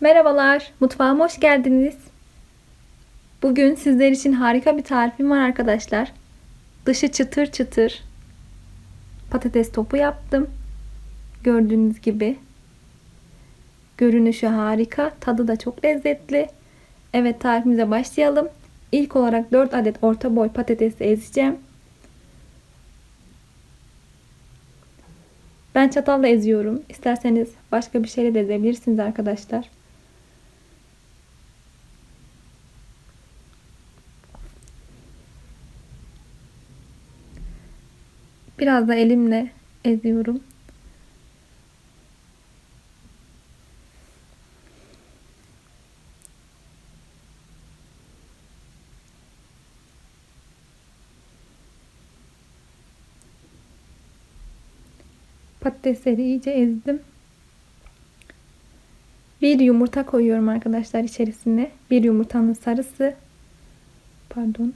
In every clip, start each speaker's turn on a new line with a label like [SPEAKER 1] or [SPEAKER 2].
[SPEAKER 1] Merhabalar, mutfağıma hoş geldiniz. Bugün sizler için harika bir tarifim var arkadaşlar. Dışı çıtır çıtır patates topu yaptım. Gördüğünüz gibi. Görünüşü harika, tadı da çok lezzetli. Evet tarifimize başlayalım. İlk olarak 4 adet orta boy patatesi ezeceğim. Ben çatalla eziyorum. İsterseniz başka bir şeyle de ezebilirsiniz arkadaşlar. Biraz da elimle eziyorum. Patatesleri iyice ezdim. Bir yumurta koyuyorum arkadaşlar içerisine. Bir yumurtanın sarısı. Pardon.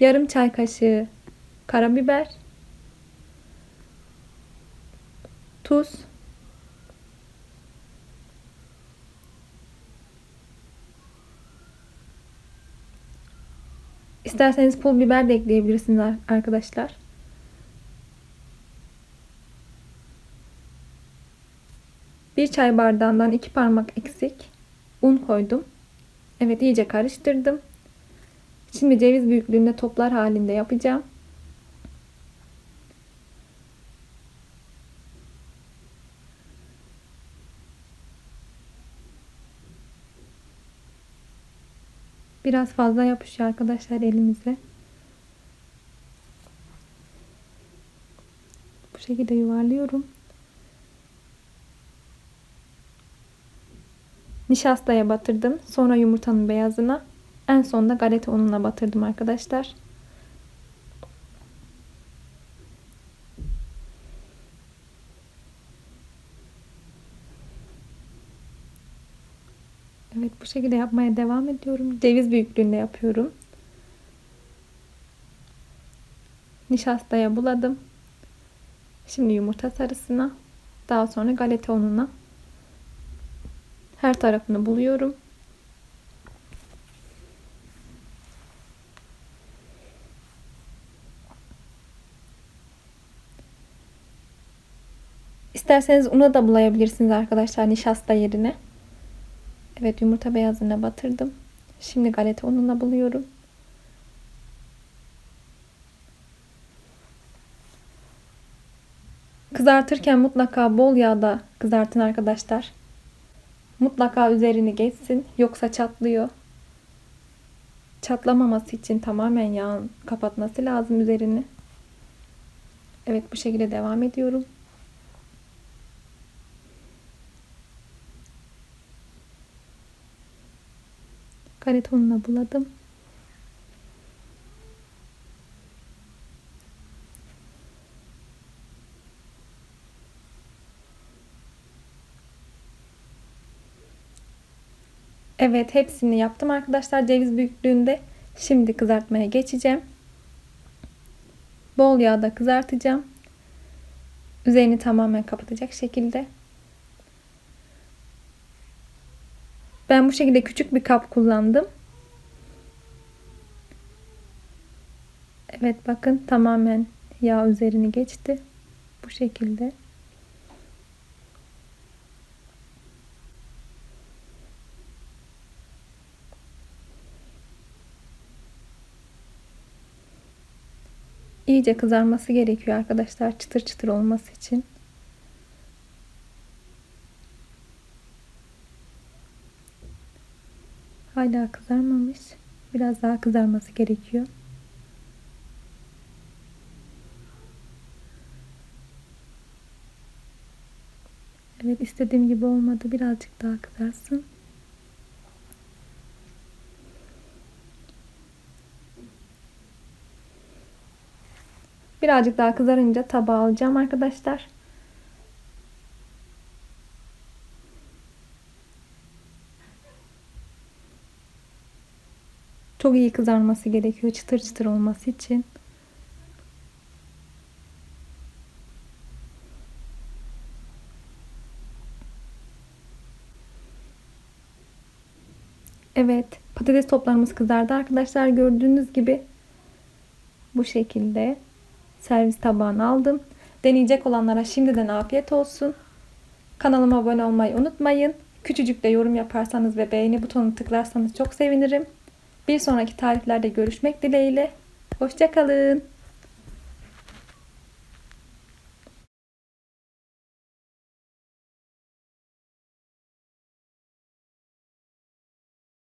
[SPEAKER 1] Yarım çay kaşığı karabiber. Tuz. İsterseniz pul biber de ekleyebilirsiniz arkadaşlar. Bir çay bardağından iki parmak eksik un koydum. Evet iyice karıştırdım. Şimdi ceviz büyüklüğünde toplar halinde yapacağım. Biraz fazla yapışıyor arkadaşlar elimize. Bu şekilde yuvarlıyorum. Nişastaya batırdım. Sonra yumurtanın beyazına. En sonunda galeta ununa batırdım arkadaşlar. Evet bu şekilde yapmaya devam ediyorum. Ceviz büyüklüğünde yapıyorum. Nişastaya buladım. Şimdi yumurta sarısına. Daha sonra galeta ununa. Her tarafını buluyorum. İsterseniz una da bulayabilirsiniz arkadaşlar nişasta yerine. Evet yumurta beyazına batırdım. Şimdi galeta ununa buluyorum. Kızartırken mutlaka bol yağda kızartın arkadaşlar. Mutlaka üzerini geçsin yoksa çatlıyor. Çatlamaması için tamamen yağın kapatması lazım üzerini. Evet bu şekilde devam ediyorum. Galeta ununa buladım. Evet hepsini yaptım arkadaşlar ceviz büyüklüğünde. Şimdi kızartmaya geçeceğim. Bol yağda kızartacağım. Üzerini tamamen kapatacak şekilde. Ben bu şekilde küçük bir kap kullandım. Evet bakın tamamen yağ üzerini geçti. Bu şekilde. İyice kızarması gerekiyor arkadaşlar çıtır çıtır olması için. Hala kızarmamış. Biraz daha kızarması gerekiyor. Evet istediğim gibi olmadı. Birazcık daha kızarsın. Birazcık daha kızarınca tabağa alacağım arkadaşlar. Çok iyi kızarması gerekiyor çıtır çıtır olması için. Evet, patates toplarımız kızardı arkadaşlar. Gördüğünüz gibi bu şekilde servis tabağına aldım. Deneyecek olanlara şimdiden afiyet olsun. Kanalıma abone olmayı unutmayın. Küçücük de yorum yaparsanız ve beğeni butonunu tıklarsanız çok sevinirim. Bir sonraki tariflerde görüşmek dileğiyle. Hoşçakalın.